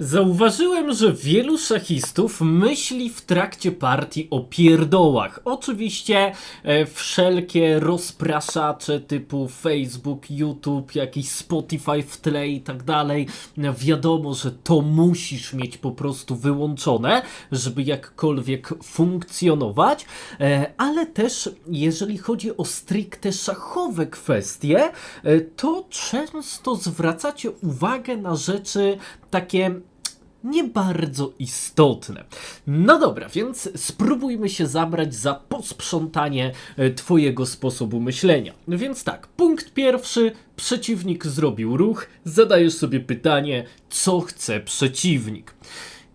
Zauważyłem, że wielu szachistów myśli w trakcie partii o pierdołach. Oczywiście e, wszelkie rozpraszacze typu Facebook, YouTube, jakiś Spotify w tle i tak dalej. e, Wiadomo, że to musisz mieć po prostu wyłączone, żeby jakkolwiek funkcjonować, e, ale też jeżeli chodzi o stricte szachowe kwestie, e, to często zwracacie uwagę na rzeczy takie nie bardzo istotne. No dobra, więc spróbujmy się zabrać za posprzątanie e, Twojego sposobu myślenia. Więc tak, punkt pierwszy. Przeciwnik zrobił ruch, zadajesz sobie pytanie, co chce przeciwnik.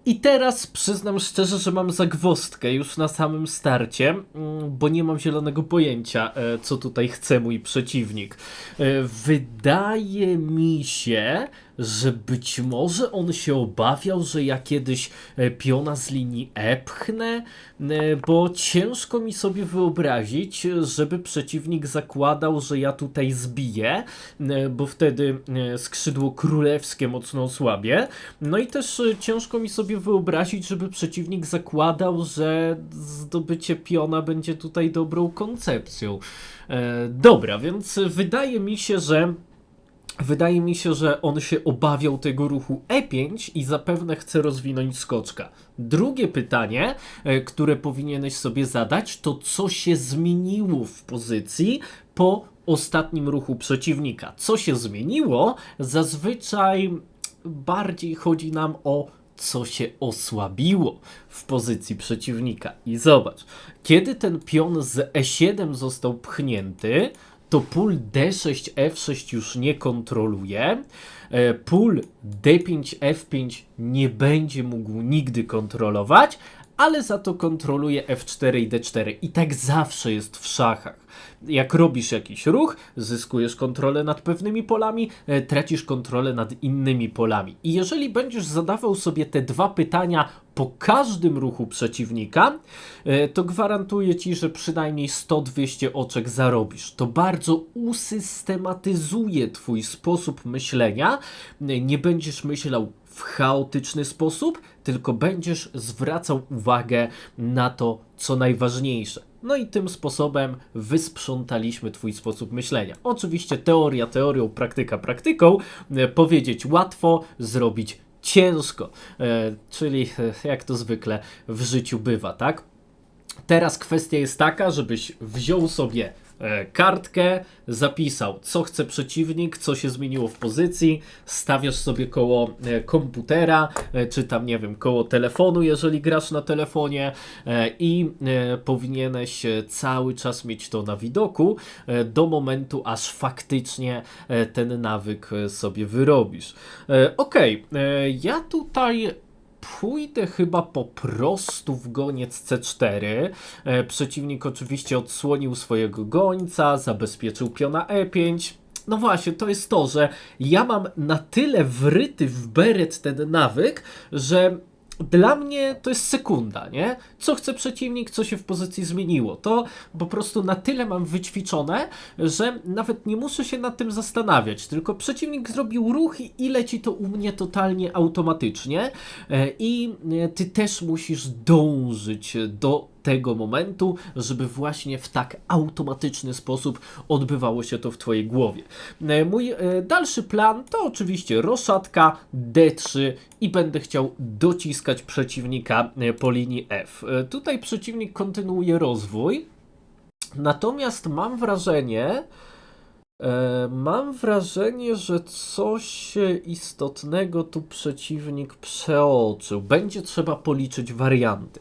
I teraz przyznam szczerze, że mam zagwostkę już na samym starcie, mm, bo nie mam zielonego pojęcia, e, co tutaj chce mój przeciwnik. E, Wydaje mi się, że być może on się obawiał, że ja kiedyś e, piona z linii E pchnę, e, bo ciężko mi sobie wyobrazić, żeby przeciwnik zakładał, że ja tutaj zbiję, e, bo wtedy skrzydło królewskie mocno osłabie. No i też ciężko mi sobie wyobrazić, żeby przeciwnik zakładał, że zdobycie piona będzie tutaj dobrą koncepcją. Dobra, więc wydaje mi się, że Wydaje mi się, że on się obawiał tego ruchu E5 i zapewne chce rozwinąć skoczka. Drugie pytanie, e, które powinieneś sobie zadać, to co się zmieniło w pozycji po ostatnim ruchu przeciwnika. Co się zmieniło? Zazwyczaj bardziej chodzi nam o co się osłabiło w pozycji przeciwnika. I zobacz, kiedy ten pion z E7 został pchnięty, to pól D6, F6 już nie kontroluje. e, Pól D5, F5 nie będzie mógł nigdy kontrolować, ale za to kontroluje F4 i D4. I tak zawsze jest w szachach. Jak robisz jakiś ruch, zyskujesz kontrolę nad pewnymi polami, e, tracisz kontrolę nad innymi polami. I jeżeli będziesz zadawał sobie te dwa pytania po każdym ruchu przeciwnika, e, to gwarantuję ci, że przynajmniej 100-200 oczek zarobisz. To bardzo usystematyzuje twój sposób myślenia. E, Nie będziesz myślał w chaotyczny sposób, tylko będziesz zwracał uwagę na to, co najważniejsze. No i tym sposobem wysprzątaliśmy Twój sposób myślenia. Oczywiście teoria teorią, praktyka praktyką. E, Powiedzieć łatwo, zrobić ciężko. E, czyli e, jak to zwykle w życiu bywa, tak? Teraz kwestia jest taka, żebyś wziął sobie kartkę, zapisał, co chce przeciwnik, co się zmieniło w pozycji, stawiasz sobie koło e, komputera, e, czy tam, nie wiem, koło telefonu, jeżeli grasz na telefonie e, i e, powinieneś e, cały czas mieć to na widoku e, do momentu, aż faktycznie e, ten nawyk e, sobie wyrobisz. E, Okej, e, ja tutaj Pójdę chyba po prostu w goniec C4. E, przeciwnik oczywiście odsłonił swojego gońca, zabezpieczył piona E5. No właśnie, to jest to, że ja mam na tyle wryty w beret ten nawyk, że dla mnie to jest sekunda, nie? Co chce przeciwnik, co się w pozycji zmieniło. To po prostu na tyle mam wyćwiczone, że nawet nie muszę się nad tym zastanawiać. Tylko przeciwnik zrobił ruch i- leci to u mnie totalnie automatycznie. E, I e, ty też musisz dążyć do tego momentu, żeby właśnie w tak automatyczny sposób odbywało się to w Twojej głowie. E, Mój e, dalszy plan to oczywiście roszatka D3 i będę chciał dociskać przeciwnika e, po linii F. Tutaj przeciwnik kontynuuje rozwój, natomiast mam wrażenie, Mam wrażenie, że coś istotnego tu przeciwnik przeoczył. Będzie trzeba policzyć warianty.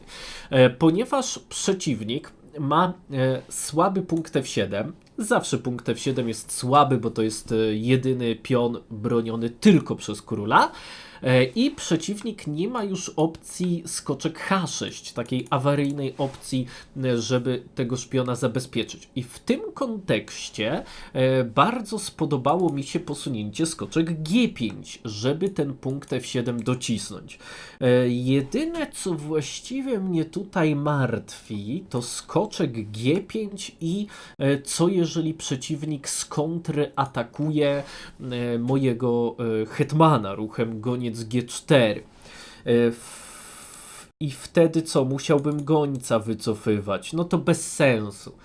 E, Ponieważ przeciwnik ma e, słaby punkt F7, zawsze punkt F7 jest słaby, bo to jest e, jedyny pion broniony tylko przez króla. E, I przeciwnik nie ma już opcji skoczek H6, takiej awaryjnej opcji, e, żeby tego szpiona zabezpieczyć. I w tym kontekście e, bardzo spodobało mi się posunięcie skoczek G5, żeby ten punkt F7 docisnąć. Jedyne, co właściwie mnie tutaj martwi, to skoczek G5 i co jeżeli przeciwnik z kontry atakuje mojego hetmana ruchem goniec goniec G4. E, I wtedy co? Musiałbym gońca wycofywać. No to bez sensu.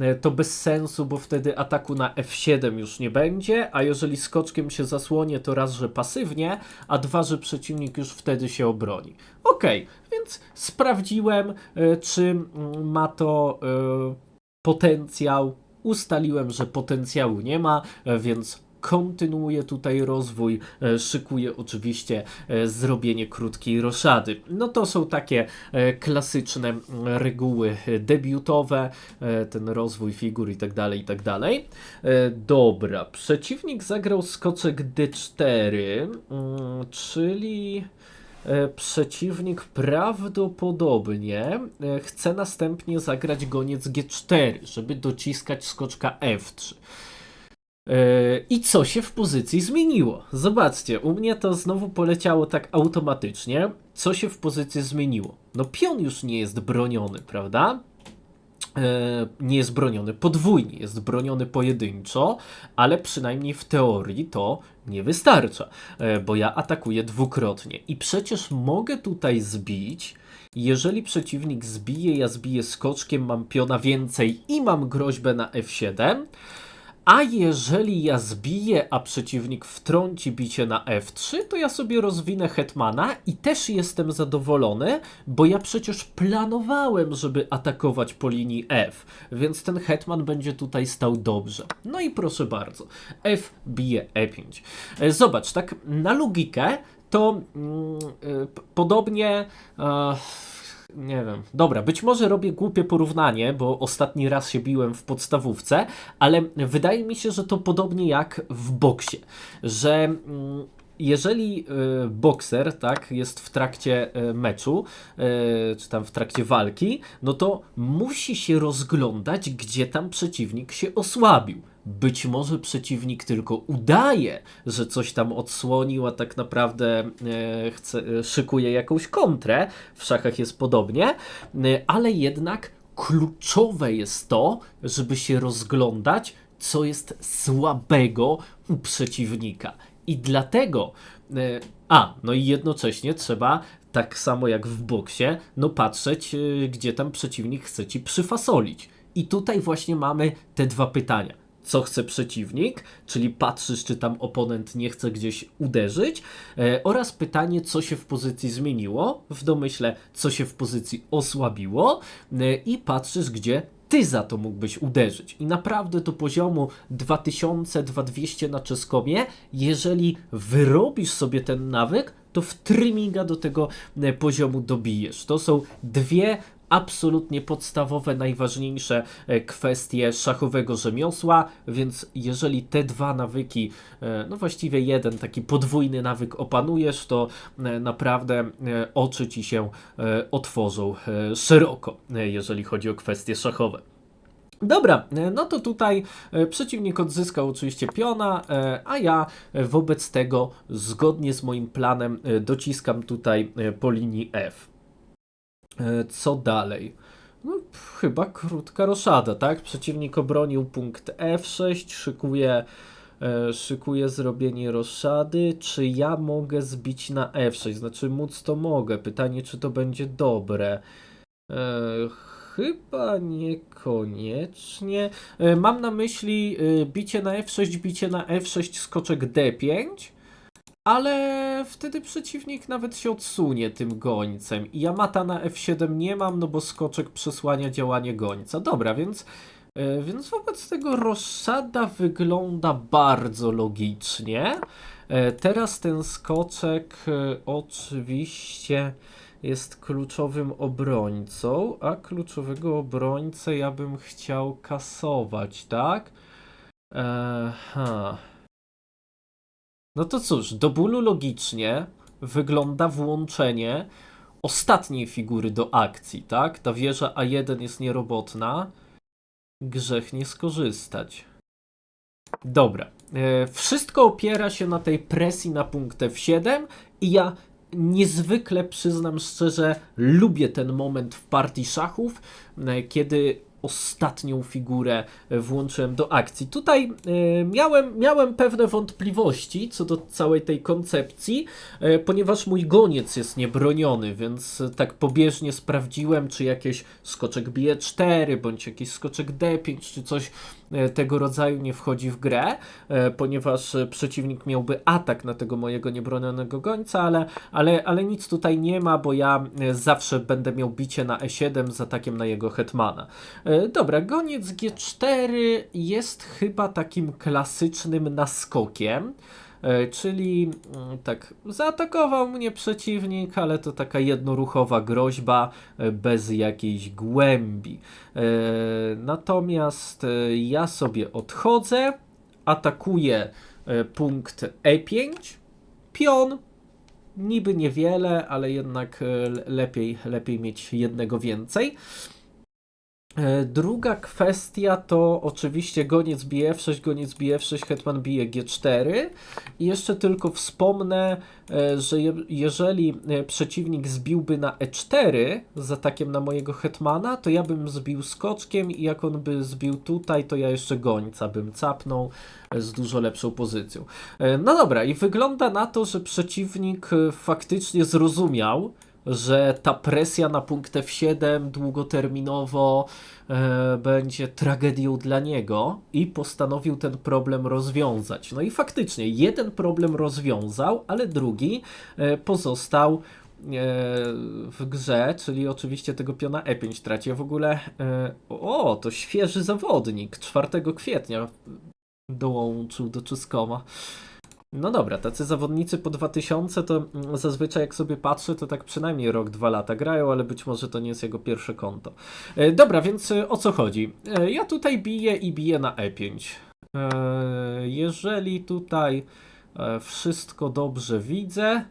E, To bez sensu, bo wtedy ataku na F7 już nie będzie, a jeżeli skoczkiem się zasłonię, to raz, że pasywnie, a dwa, że przeciwnik już wtedy się obroni. Okej, więc sprawdziłem, e, czy mm, ma to potencjał. Ustaliłem, że potencjału nie ma, więc kontynuuję tutaj rozwój. e, Szykuję oczywiście e, zrobienie krótkiej roszady. No to są takie e, klasyczne reguły debiutowe, ten rozwój figur i tak dalej, i tak dalej. Dobra, przeciwnik zagrał skoczek D4, mm, czyli przeciwnik prawdopodobnie chce następnie zagrać goniec G4, żeby dociskać skoczka F3. E, I co się w pozycji zmieniło? Zobaczcie, u mnie to znowu poleciało tak automatycznie. Co się w pozycji zmieniło? No pion już nie jest broniony, prawda? E, nie jest broniony podwójnie, jest broniony pojedynczo, ale przynajmniej w teorii to nie wystarcza, e, bo ja atakuję dwukrotnie. I przecież mogę tutaj zbić. Jeżeli przeciwnik zbije, ja zbiję skoczkiem, mam piona więcej i mam groźbę na F7. A jeżeli ja zbiję, a przeciwnik wtrąci bicie na F3, to ja sobie rozwinę hetmana i też jestem zadowolony, bo ja przecież planowałem, żeby atakować po linii F, więc ten hetman będzie tutaj stał dobrze. No i proszę bardzo, F bije E5. E, Zobacz, tak na logikę to mm, p- podobnie. e, nie wiem. Dobra, być może robię głupie porównanie, bo ostatni raz się biłem w podstawówce, ale wydaje mi się, że to podobnie jak w boksie, że mm, jeżeli y, bokser tak, jest w trakcie y, meczu, y, czy tam w trakcie walki, no to musi się rozglądać, gdzie tam przeciwnik się osłabił. Być może przeciwnik tylko udaje, że coś tam odsłonił, a tak naprawdę e, chce, e, szykuje jakąś kontrę. W szachach jest podobnie, e, ale jednak kluczowe jest to, żeby się rozglądać, co jest słabego u przeciwnika. I dlatego, a, no i jednocześnie trzeba, tak samo jak w boksie, no patrzeć, gdzie tam przeciwnik chce ci przyfasolić. I tutaj właśnie mamy te dwa pytania co chce przeciwnik, czyli patrzysz, czy tam oponent nie chce gdzieś uderzyć, e, oraz pytanie, co się w pozycji zmieniło, w domyśle, co się w pozycji osłabiło, e, i patrzysz, gdzie ty za to mógłbyś uderzyć. I naprawdę do poziomu 2000-2200 na czeskomie, jeżeli wyrobisz sobie ten nawyk, to w tryminga do tego e, poziomu dobijesz. To są dwie absolutnie podstawowe, najważniejsze e, kwestie szachowego rzemiosła, więc jeżeli te dwa nawyki, e, no właściwie jeden taki podwójny nawyk opanujesz, to e, naprawdę oczy ci się otworzą szeroko, jeżeli chodzi o kwestie szachowe. Dobra, no to tutaj przeciwnik odzyskał oczywiście piona, a ja wobec tego, zgodnie z moim planem, dociskam tutaj po linii F. E, Co dalej? No, chyba krótka roszada, tak? Przeciwnik obronił punkt F6, szykuje, e, szykuje zrobienie roszady. Czy ja mogę zbić na F6? Znaczy, móc to mogę. Pytanie, czy to będzie dobre. E, chyba niekoniecznie. Mam na myśli e, bicie na F6, bicie na F6, skoczek D5. Ale wtedy przeciwnik nawet się odsunie tym gońcem. I Yamata na F7 nie mam, no bo skoczek przesłania działanie gońca. Dobra, więc, e, więc wobec tego roszada wygląda bardzo logicznie. E, Teraz ten skoczek e, oczywiście jest kluczowym obrońcą, a kluczowego obrońcę ja bym chciał kasować, tak? Aha. No to cóż, do bólu logicznie wygląda włączenie ostatniej figury do akcji, tak? Ta wieża A1 jest nierobotna. Grzech nie skorzystać. Dobra. E, wszystko opiera się na tej presji na punkt F7 i ja niezwykle przyznam szczerze, lubię ten moment w partii szachów, e, kiedy ostatnią figurę e, włączyłem do akcji. Tutaj e, miałem, miałem pewne wątpliwości co do całej tej koncepcji, e, ponieważ mój goniec jest niebroniony, więc tak pobieżnie sprawdziłem, czy jakieś skoczek bije 4, bądź jakiś skoczek D5, czy coś tego rodzaju nie wchodzi w grę, e, ponieważ e, przeciwnik miałby atak na tego mojego niebronionego gońca, ale, ale, ale nic tutaj nie ma, bo ja e, zawsze będę miał bicie na E7 z atakiem na jego hetmana. E, Dobra, goniec G4 jest chyba takim klasycznym naskokiem. E, Czyli mm, tak, zaatakował mnie przeciwnik, ale to taka jednoruchowa groźba e, bez jakiejś głębi. E, Natomiast ja sobie odchodzę, atakuję punkt E5, pion, niby niewiele, ale jednak le- lepiej, lepiej mieć jednego więcej. E, Druga kwestia to oczywiście goniec bije f6, goniec bije f6, hetman bije g4 i jeszcze tylko wspomnę, e, że je, jeżeli e, przeciwnik zbiłby na e4 z atakiem na mojego hetmana, to ja bym zbił skoczkiem i jak on by zbił tutaj, to ja jeszcze gońca bym capnął z dużo lepszą pozycją. No dobra, i wygląda na to, że przeciwnik faktycznie zrozumiał, że ta presja na punkt F7 długoterminowo e, będzie tragedią dla niego i postanowił ten problem rozwiązać. No i faktycznie, jeden problem rozwiązał, ale drugi e, pozostał e, w grze, czyli oczywiście tego piona E5 traci. Ja w ogóle, e, o, to świeży zawodnik, 4 kwietnia dołączył do Czeskoma. No dobra, tacy zawodnicy po 2000 to mm, zazwyczaj jak sobie patrzę, to tak przynajmniej rok, dwa lata grają, ale być może to nie jest jego pierwsze konto. E, dobra, więc e, o co chodzi? E, ja tutaj biję i biję na E5. E, jeżeli tutaj wszystko dobrze widzę,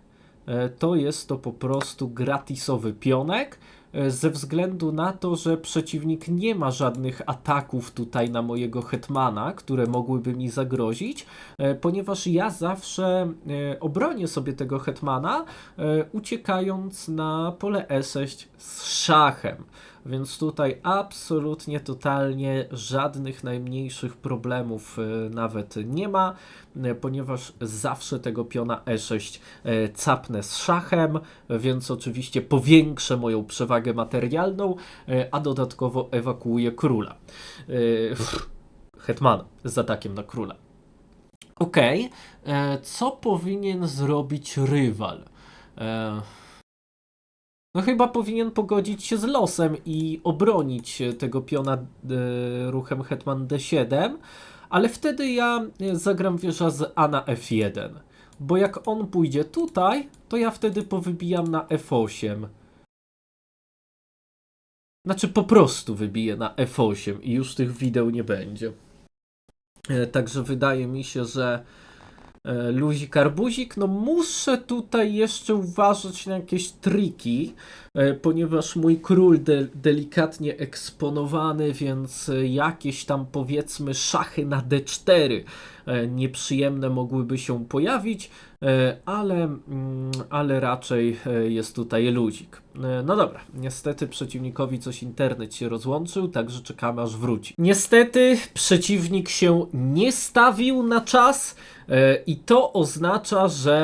to jest to po prostu gratisowy pionek ze względu na to, że przeciwnik nie ma żadnych ataków tutaj na mojego hetmana, które mogłyby mi zagrozić, e, ponieważ ja zawsze e, obronię sobie tego hetmana, e, uciekając na pole E6 z szachem. Więc tutaj absolutnie, totalnie żadnych najmniejszych problemów e, nawet nie ma, e, ponieważ zawsze tego piona E6 e, capnę z szachem, więc oczywiście powiększę moją przewagę materialną, e, a dodatkowo ewakuuję króla. E, Hetmana z atakiem na króla. E, co powinien zrobić rywal? E, no chyba powinien pogodzić się z losem i obronić e, tego piona e, ruchem hetman d7, ale wtedy ja e, zagram wieża z a na f1, bo jak on pójdzie tutaj, to ja wtedy powybijam na f8. Znaczy po prostu wybiję na f8 i już tych wideł nie będzie. E, Także wydaje mi się, że luzik arbuzik, no muszę tutaj jeszcze uważać na jakieś triki, e, ponieważ mój król de delikatnie eksponowany, więc e, jakieś tam powiedzmy szachy na d4 e, nieprzyjemne mogłyby się pojawić, e, ale, mm, ale raczej e, jest tutaj luzik. E, No dobra, niestety przeciwnikowi coś internet się rozłączył, także czekamy aż wróci. Niestety przeciwnik się nie stawił na czas e, i to oznacza, że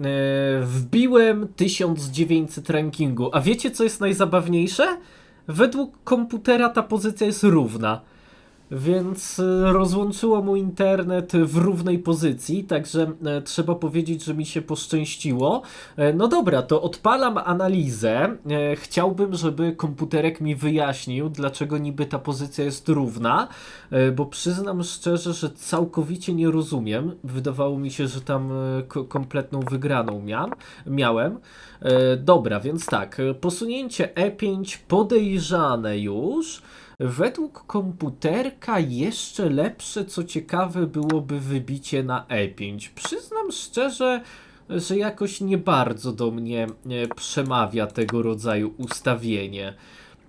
e, wbiłem 1900 rankingu. A wiecie co jest najzabawniejsze? Według komputera ta pozycja jest równa. Więc e, rozłączyło mu internet w równej pozycji, także e, trzeba powiedzieć, że mi się poszczęściło. E, No dobra, to odpalam analizę. Chciałbym, żeby komputerek mi wyjaśnił, dlaczego niby ta pozycja jest równa, bo przyznam szczerze, że całkowicie nie rozumiem. Wydawało mi się, że tam ko- kompletną wygraną miałem. miałem. Dobra, więc tak, posunięcie E5 podejrzane już. Według komputerka jeszcze lepsze, co ciekawe, byłoby wybicie na E5. Przyznam szczerze, że jakoś nie bardzo do mnie e, przemawia tego rodzaju ustawienie.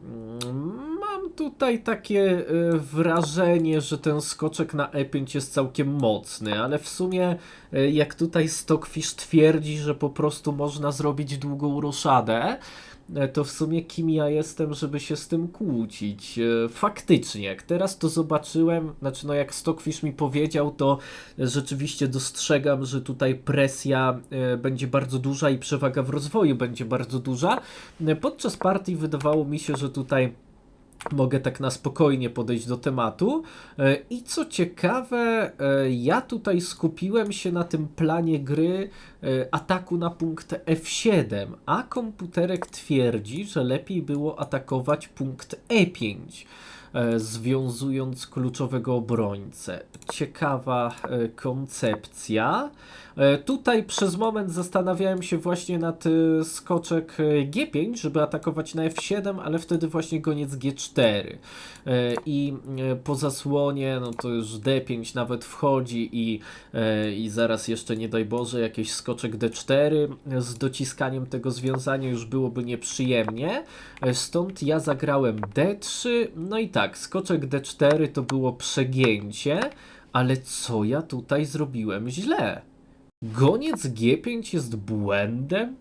Mm, Mam tutaj takie e, wrażenie, że ten skoczek na E5 jest całkiem mocny, ale w sumie e, jak tutaj Stockfish twierdzi, że po prostu można zrobić długą roszadę, to w sumie kim ja jestem, żeby się z tym kłócić? E, Faktycznie, jak teraz to zobaczyłem, znaczy no jak Stockfish mi powiedział, to rzeczywiście dostrzegam, że tutaj presja e, będzie bardzo duża i przewaga w rozwoju będzie bardzo duża. E, Podczas partii wydawało mi się, że tutaj mogę tak na spokojnie podejść do tematu. E, I co ciekawe, e, ja tutaj skupiłem się na tym planie gry e, ataku na punkt F7, a komputerek twierdzi, że lepiej było atakować punkt E5, e, związując kluczowego obrońcę. Ciekawa koncepcja. E, Tutaj przez moment zastanawiałem się właśnie nad e, skoczek e, G5, żeby atakować na F7, ale wtedy właśnie goniec G4. E, I po zasłonie, no to już D5 nawet wchodzi i, i zaraz jeszcze nie daj Boże jakiś skoczek D4 z dociskaniem tego związania już byłoby nieprzyjemnie. Stąd ja zagrałem D3, no i tak, skoczek D4 to było przegięcie, ale co ja tutaj zrobiłem źle? Goniec G5 jest błędem?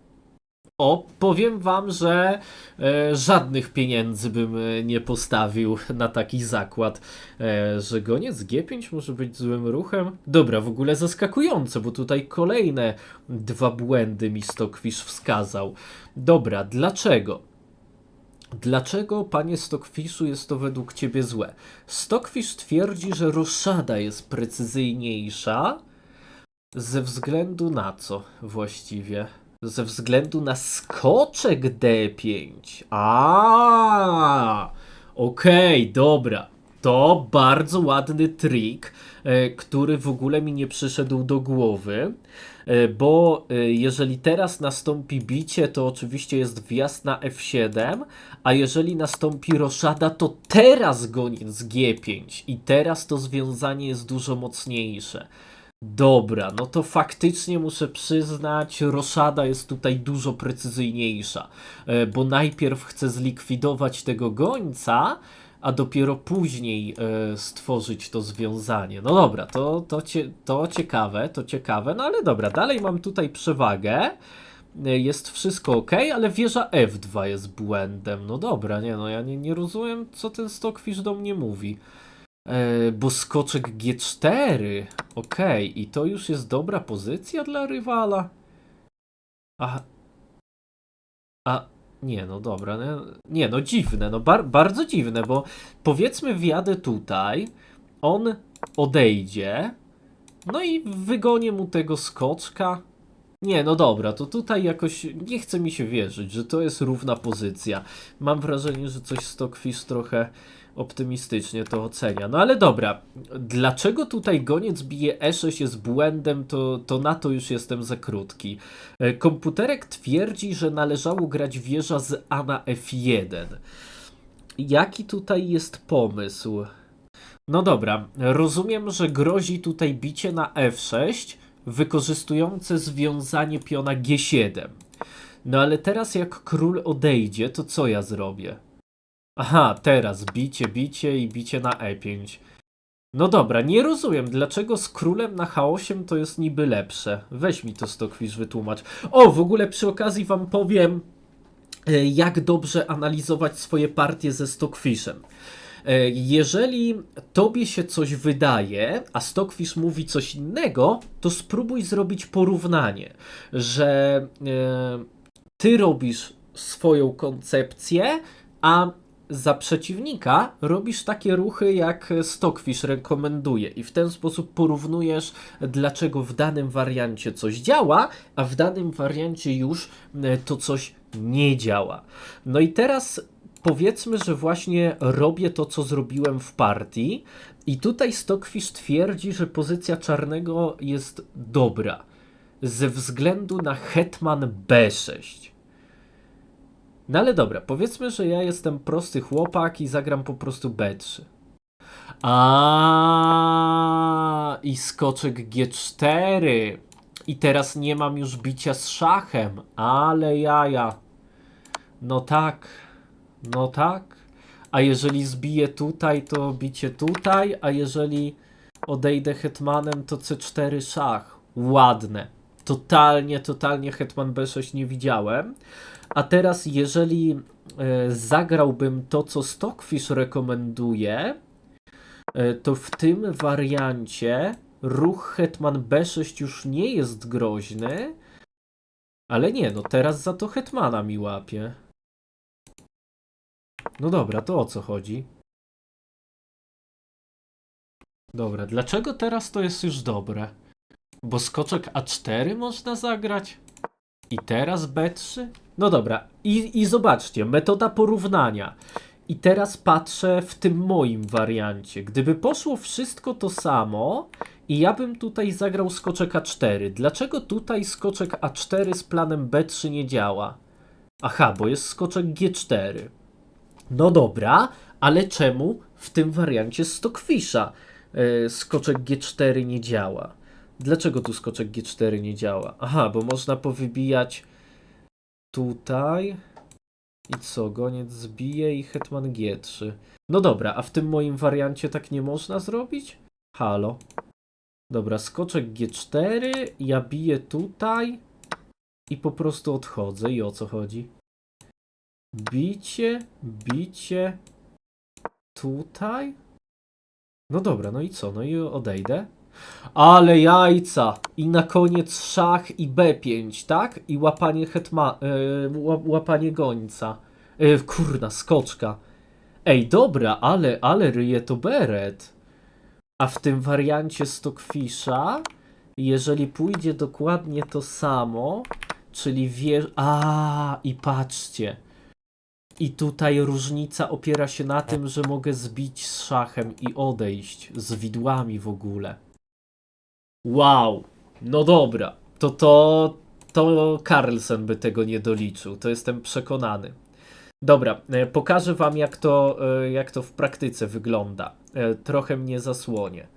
O, powiem wam, że e, żadnych pieniędzy bym e, nie postawił na taki zakład, e, że goniec G5 może być złym ruchem. Dobra, w ogóle zaskakujące, bo tutaj kolejne dwa błędy mi Stockfish wskazał. Dobra, dlaczego? Dlaczego, panie Stockfishu, jest to według ciebie złe? Stockfish twierdzi, że roszada jest precyzyjniejsza, ze względu na co właściwie? Ze względu na skoczek D5. A, okej, dobra. To bardzo ładny trik, e, który w ogóle mi nie przyszedł do głowy, e, bo e, jeżeli teraz nastąpi bicie, to oczywiście jest wjazd na F7, a jeżeli nastąpi roszada, to teraz goniec G5 i teraz to związanie jest dużo mocniejsze. Dobra, no to faktycznie muszę przyznać, roszada jest tutaj dużo precyzyjniejsza, e, bo najpierw chcę zlikwidować tego gońca, a dopiero później e, stworzyć to związanie. No dobra, to, to, cie, to ciekawe, to ciekawe, no ale dobra, dalej mam tutaj przewagę. E, Jest wszystko ok, ale wieża F2 jest błędem. No dobra, nie no, ja nie, nie rozumiem, co ten Stockfish do mnie mówi. Bo skoczek G4. Okej, i to już jest dobra pozycja dla rywala. A. A. Nie, no dobra. Nie, nie no dziwne, no bar, bardzo dziwne, bo powiedzmy wjadę tutaj, on odejdzie, no i wygonię mu tego skoczka. Nie, no dobra, to tutaj jakoś nie chce mi się wierzyć, że to jest równa pozycja. Mam wrażenie, że coś Stockfish trochę optymistycznie to ocenia. No ale dobra, dlaczego tutaj goniec bije E6 jest błędem, to, to na to już jestem za krótki. E, Komputerek twierdzi, że należało grać wieża z A na F1. Jaki tutaj jest pomysł? No dobra, rozumiem, że grozi tutaj bicie na F6, wykorzystujące związanie piona G7. No ale teraz jak król odejdzie, to co ja zrobię? Aha, teraz bicie, bicie i bicie na E5. No dobra, nie rozumiem, dlaczego z królem na H8 to jest niby lepsze. Weź mi to Stockfish wytłumacz. O, w ogóle przy okazji wam powiem, e, jak dobrze analizować swoje partie ze Stockfishem. E, Jeżeli tobie się coś wydaje, a Stockfish mówi coś innego, to spróbuj zrobić porównanie, że e, ty robisz swoją koncepcję, a za przeciwnika robisz takie ruchy, jak Stockfish rekomenduje, i w ten sposób porównujesz, dlaczego w danym wariancie coś działa, a w danym wariancie już e, to coś nie działa. No i teraz powiedzmy, że właśnie robię to, co zrobiłem w partii, i tutaj Stockfish twierdzi, że pozycja czarnego jest dobra ze względu na hetman B6. No ale dobra, powiedzmy, że ja jestem prosty chłopak i zagram po prostu B3. A i skoczek G4. I teraz nie mam już bicia z szachem, ale jaja. No tak, no tak. A jeżeli zbiję tutaj, to bicie tutaj, a jeżeli odejdę hetmanem, to C4 szach. ładne. Totalnie, totalnie Hetman B6 nie widziałem. A teraz, jeżeli e, zagrałbym to, co Stockfish rekomenduje, e, to w tym wariancie ruch Hetman B6 już nie jest groźny, ale nie, no teraz za to Hetmana mi łapie. No dobra, to o co chodzi? Dobra, dlaczego teraz to jest już dobre? Bo skoczek A4 można zagrać? I teraz B3? No dobra, i, i zobaczcie, metoda porównania. I teraz patrzę w tym moim wariancie. Gdyby poszło wszystko to samo i ja bym tutaj zagrał skoczek A4, dlaczego tutaj skoczek A4 z planem B3 nie działa? Aha, bo jest skoczek G4. No dobra, ale czemu w tym wariancie Stockfisha yy, skoczek G4 nie działa? Dlaczego tu skoczek G4 nie działa? Aha, bo można powybijać tutaj i co, goniec zbije i hetman G3. No dobra, a w tym moim wariancie tak nie można zrobić? Halo. Dobra, skoczek G4, ja biję tutaj i po prostu odchodzę. I o co chodzi? Bicie, bicie tutaj? No dobra, no i co? No i odejdę. Ale jajca! I na koniec szach i B5, tak? I łapanie hetma... Yy, ła- łapanie gońca. Yy, kurna, skoczka. Ej, dobra, ale, ale ryje to beret. A w tym wariancie Stockfisha, jeżeli pójdzie dokładnie to samo, czyli wie... A i patrzcie. I tutaj różnica opiera się na tym, że mogę zbić z szachem i odejść z widłami w ogóle. Wow, no dobra, to to, to Carlsen by tego nie doliczył, to jestem przekonany. Dobra, e, pokażę wam jak to, e, jak to w praktyce wygląda. E, Trochę mnie zasłonie.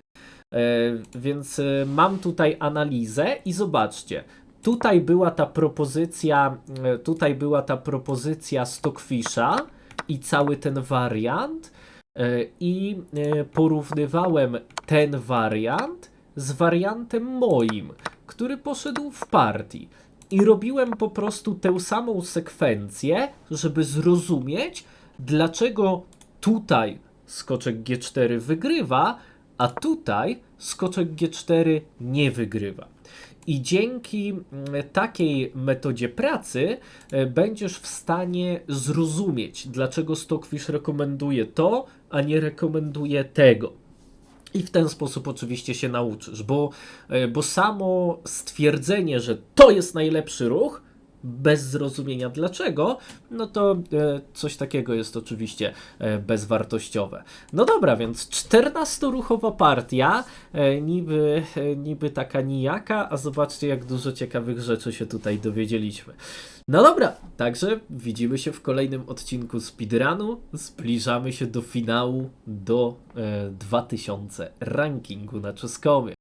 E, Więc mam tutaj analizę i zobaczcie. Tutaj była ta propozycja, tutaj była ta propozycja Stockfisha i cały ten wariant i porównywałem ten wariant z wariantem moim, który poszedł w partii. I robiłem po prostu tę samą sekwencję, żeby zrozumieć, dlaczego tutaj skoczek G4 wygrywa, a tutaj skoczek G4 nie wygrywa. I dzięki mm, takiej metodzie pracy e, będziesz w stanie zrozumieć, dlaczego Stockfish rekomenduje to, a nie rekomenduje tego. I w ten sposób oczywiście się nauczysz, bo, e, bo samo stwierdzenie, że to jest najlepszy ruch, bez zrozumienia dlaczego, no to e, coś takiego jest oczywiście e, bezwartościowe. No dobra, więc 14-ruchowa partia, e, niby, niby taka nijaka, a zobaczcie jak dużo ciekawych rzeczy się tutaj dowiedzieliśmy. No dobra, także widzimy się w kolejnym odcinku speedrunu. Zbliżamy się do finału, do e, 2000 rankingu na Czeskomie.